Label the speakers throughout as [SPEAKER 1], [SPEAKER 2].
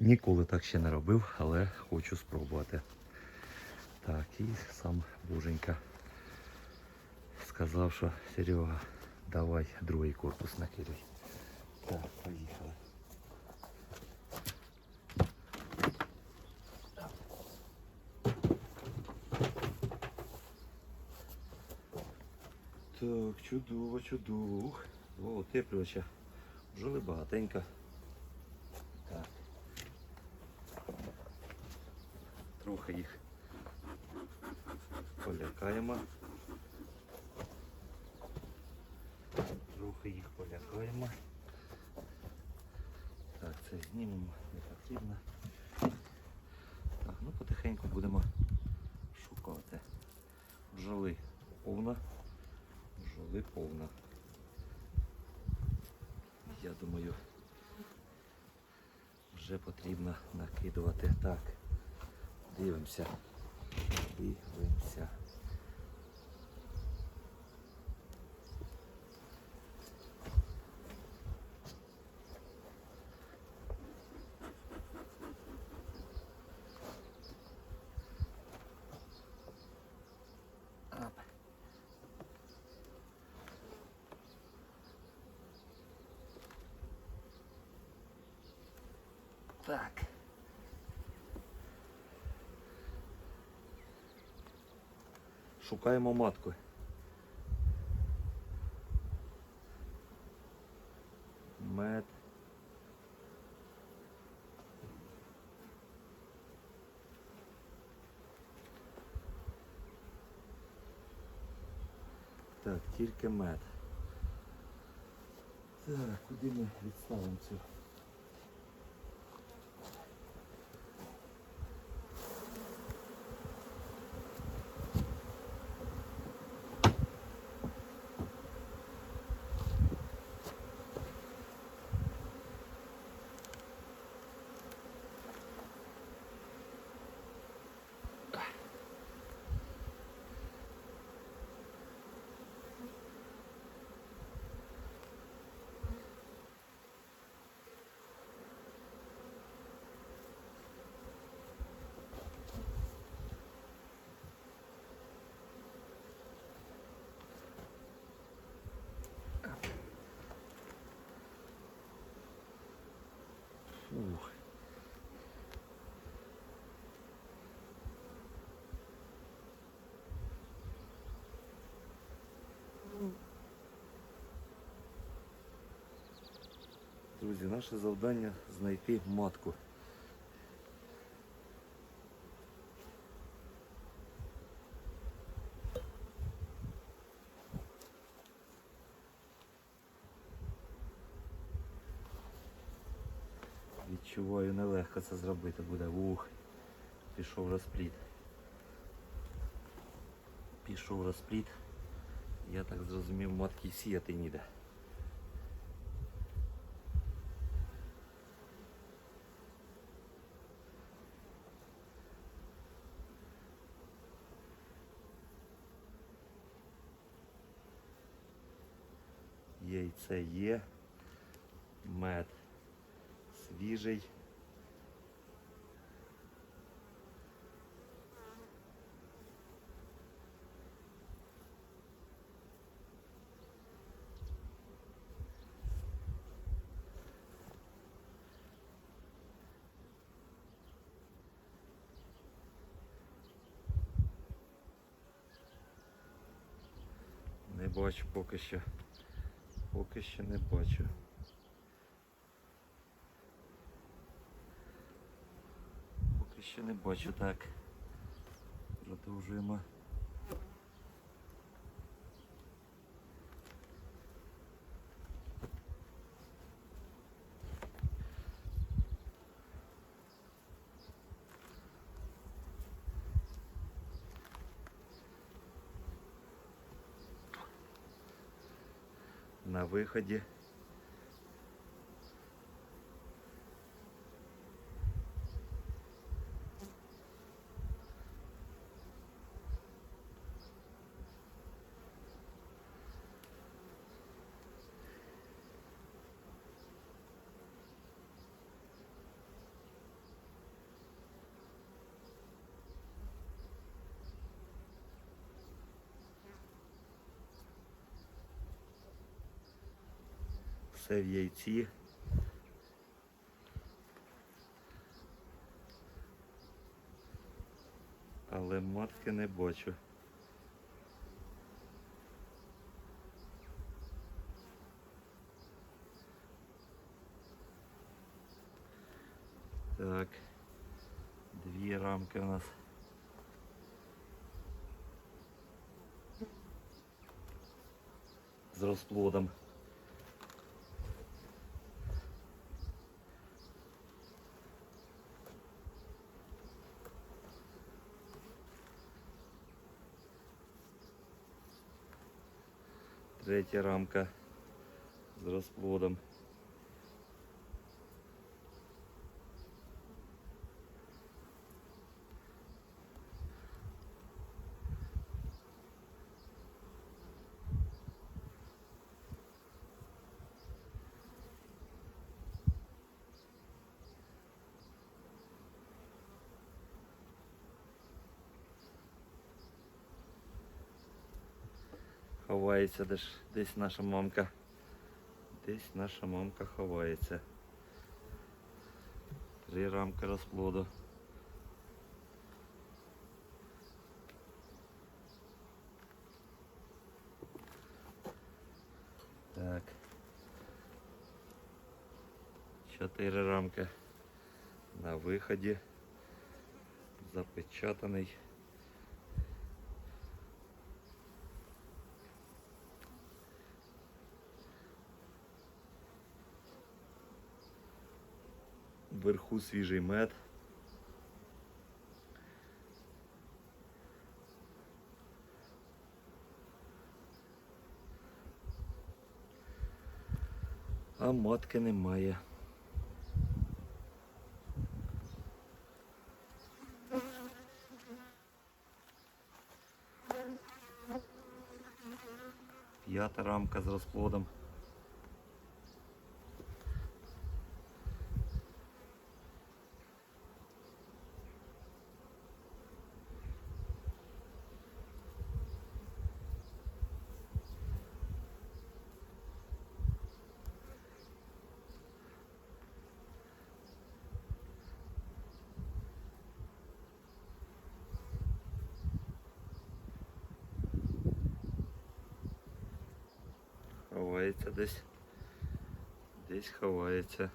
[SPEAKER 1] Ніколи так ще не робив, але хочу спробувати. Так, і сам Боженька сказав, що Серега, давай другий корпус накидай. Так, поїхали. Так, чудово, чудово. Два утеплювача. Бджоли багатенько. Так. Трохи їх полякаємо. Трохи їх полякаємо. Так, це знімемо, не потрібно. Так, ну потихеньку будемо шукати. Бджоли повна. Бджоли повна. Я думаю, вже потрібно накидувати. Так, дивимося. Дивимося. Так. Шукаємо матку. Мед. Так, тільки мед. Так, куди ми відставимо цю? Ух. Друзі, наше завдання знайти матку. Відчуваю, нелегко це зробити буде. Ух, пішов розпліт. Пішов розпліт. Я так зрозумів, матки сіяти ніде. Яйце є, мед свіжий. Не бачу поки що. Поки що не бачу. Поки що не бачу так. Продовжуємо. На виході. Все в яйці. Але матки не бачу. Так. Дві рамки у нас. З розплодом. Третя рамка з розплодом. Ховається десь, десь наша мамка. Десь наша мамка ховається. Три рамки розплоду. Так. Чотири рамки на виході. Запечатаний. Вверху свіжий мед. А матки немає. П'ята рамка з розплодом. Ховається десь. Десь ховається.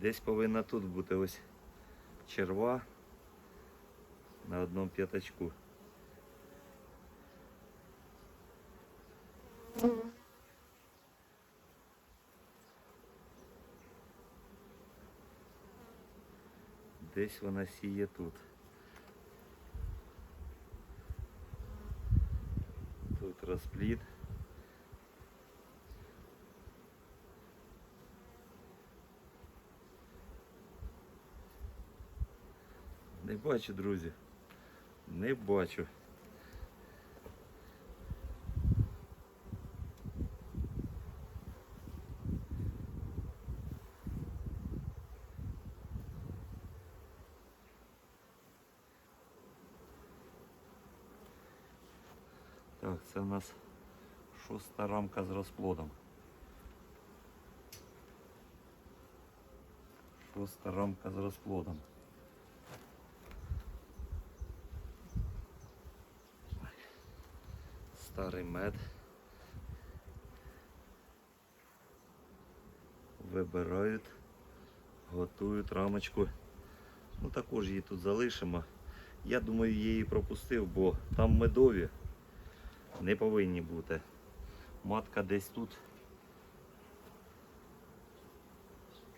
[SPEAKER 1] Десь повинна тут бути ось черва на одному п'ятачку. Десь вона сіє тут. Тут розплід. Не бачу, друзі. Не бачу. Так, це у нас шоста рамка з розплодом. Шоста рамка з розплодом. Старий мед. Вибирають, готують рамочку. Ну також її тут залишимо. Я думаю, її пропустив, бо там медові не повинні бути. Матка десь тут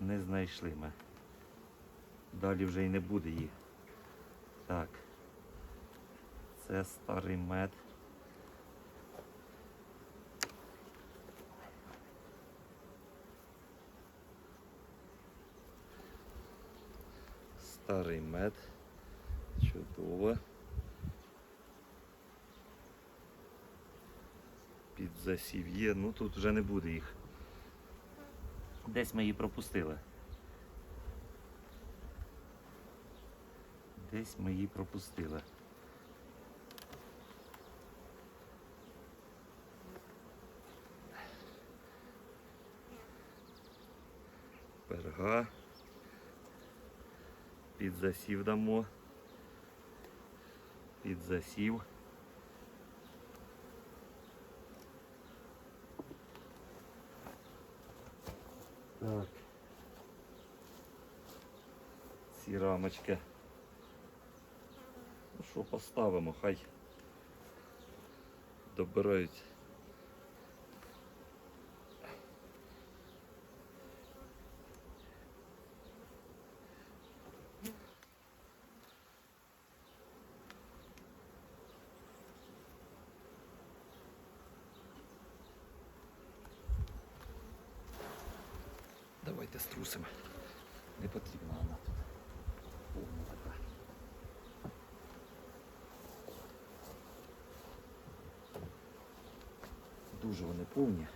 [SPEAKER 1] не знайшли ми. Далі вже й не буде її. Так. Це старий мед. старий мед. Чудово. Під засів є, ну тут вже не буде їх. Десь ми її пропустили. Десь ми її пропустили. Перга. Засів дамо. Під засів. Так. Ці рамочки. Ну що, поставимо, хай добирають. Давайте струсимо. Не потрібна вона тут. Повна. Дуже вони повні.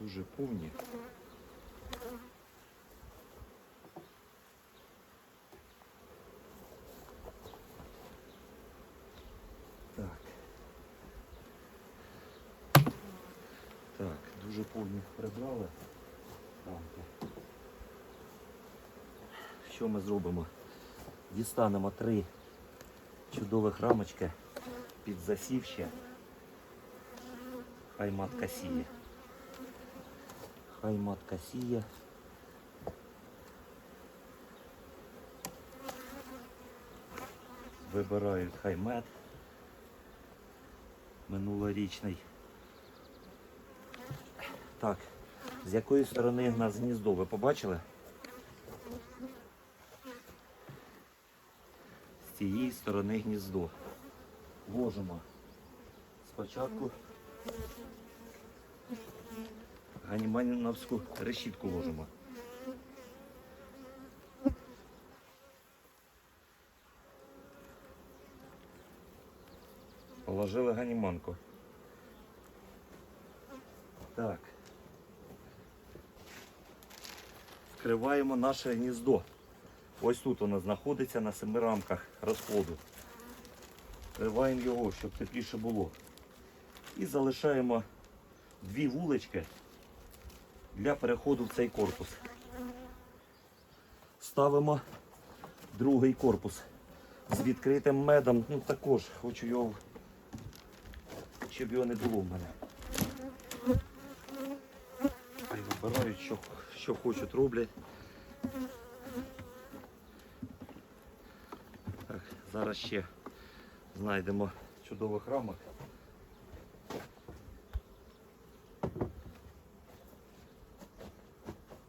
[SPEAKER 1] Дуже повні. Так. Так, дуже прибрали. Що ми зробимо? Дістанемо три чудових рамочки під засів ще. Хай матка сіє. Хай матка сіє. Вибирають хай мед минулорічний. Так, з якої сторони в нас гніздо, ви побачили? З цієї сторони гніздо. Ложимо спочатку ганіманівську решітку ложимо. Положили ганіманку. Так. Вкриваємо наше гніздо. Ось тут воно знаходиться на семи рамках розплоду. Вкриваємо його, щоб тепліше було. І залишаємо дві вулички для переходу в цей корпус. Ставимо другий корпус з відкритим медом. Ну також хочу його, щоб його не було в мене. Вибирають, що, що хочуть, роблять. Так, зараз ще знайдемо чудових рамок.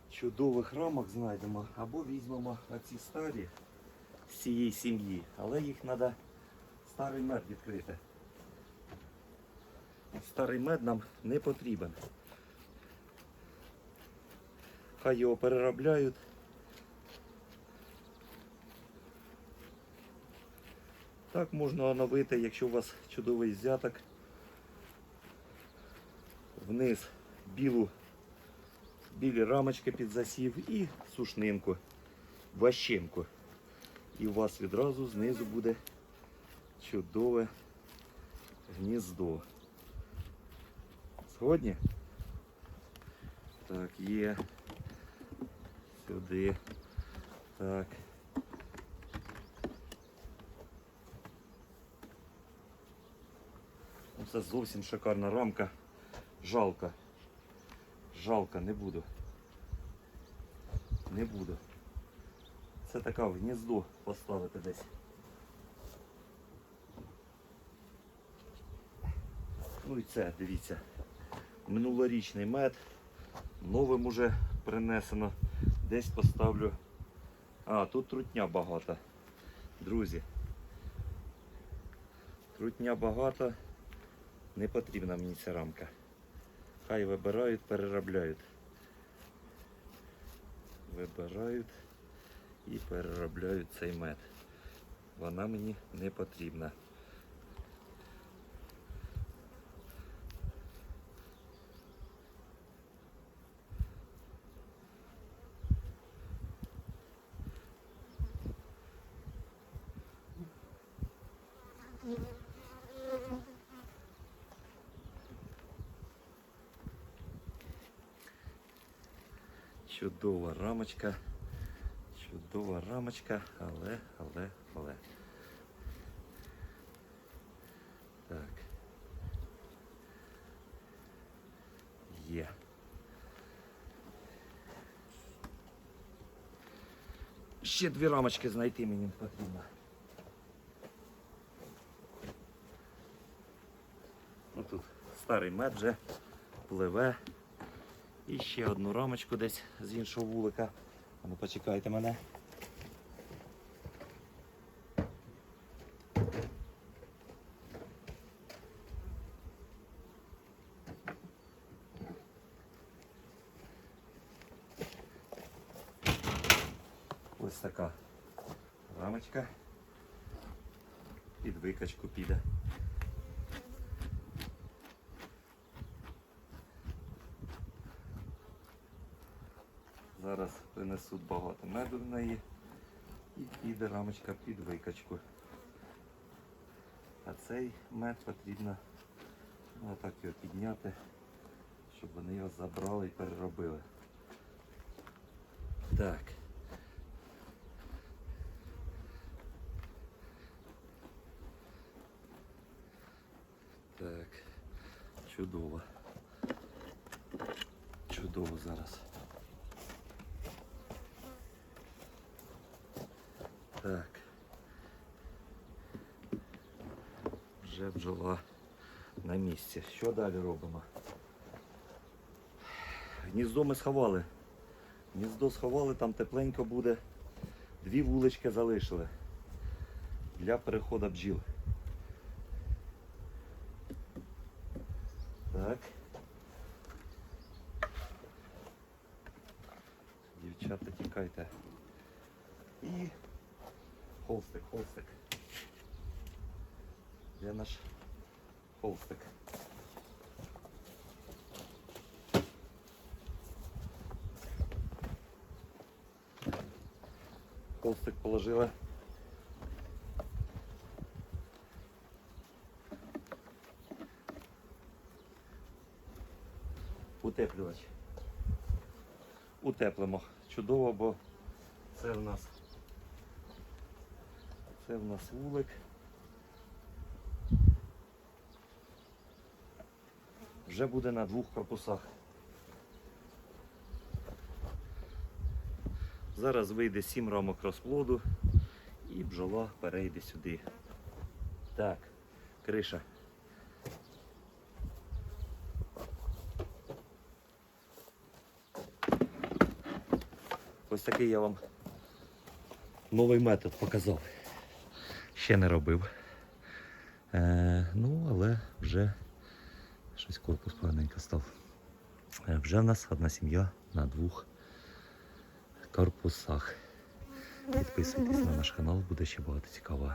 [SPEAKER 1] Чудових рамок знайдемо або візьмемо оці старі з сім'ї, але їх треба старий мед відкрити. Старий мед нам не потрібен. Хай його переробляють. Так можна оновити, якщо у вас чудовий взяток. Вниз білу, білі рамочки під засів і сушнинку, ващенку. І у вас відразу знизу буде чудове гніздо. Згодні? Так, є. Сюди. Так. Ну, Це зовсім шикарна рамка. Жалко. Жалко, не буду. Не буду. Це така в гніздо поставити десь. Ну і це, дивіться. Минулорічний мед. Новим уже принесено. Десь поставлю. А, тут трутня багато. Друзі. Трутня багато. Не потрібна мені ця рамка. Хай вибирають, переробляють. Вибирають і переробляють цей мед. Вона мені не потрібна. Чудова рамочка. Чудова рамочка, але, але, але. Так. Є. Ще дві рамочки знайти мені потрібно. Ну тут старий мед вже пливе. І ще одну рамочку десь з іншого вулика. Ну почекайте мене. Ось така рамочка. Під викачку піде. Зараз принесуть багато меду в неї і піде рамочка під викачку. А цей мед потрібно отак його підняти, щоб вони його забрали і переробили. Так. Так, чудово. Чудово зараз. Так. Вже бджола на місці. Що далі робимо? Гніздо ми сховали. Гніздо сховали, там тепленько буде. Дві вулички залишили для переходу бджіл. Холстик положила. Утеплювач. Утеплимо. Чудово, бо це в нас це в нас вулик. Вже буде на двох корпусах. Зараз вийде 7 рамок розплоду і бджола перейде сюди. Так, криша. Ось такий я вам новий метод показав. Ще не робив. Е, ну, але вже щось корпус поганенько став. Е, вже в нас одна сім'я на двох корпусах. Підписуйтесь на наш канал, буде ще багато цікавого.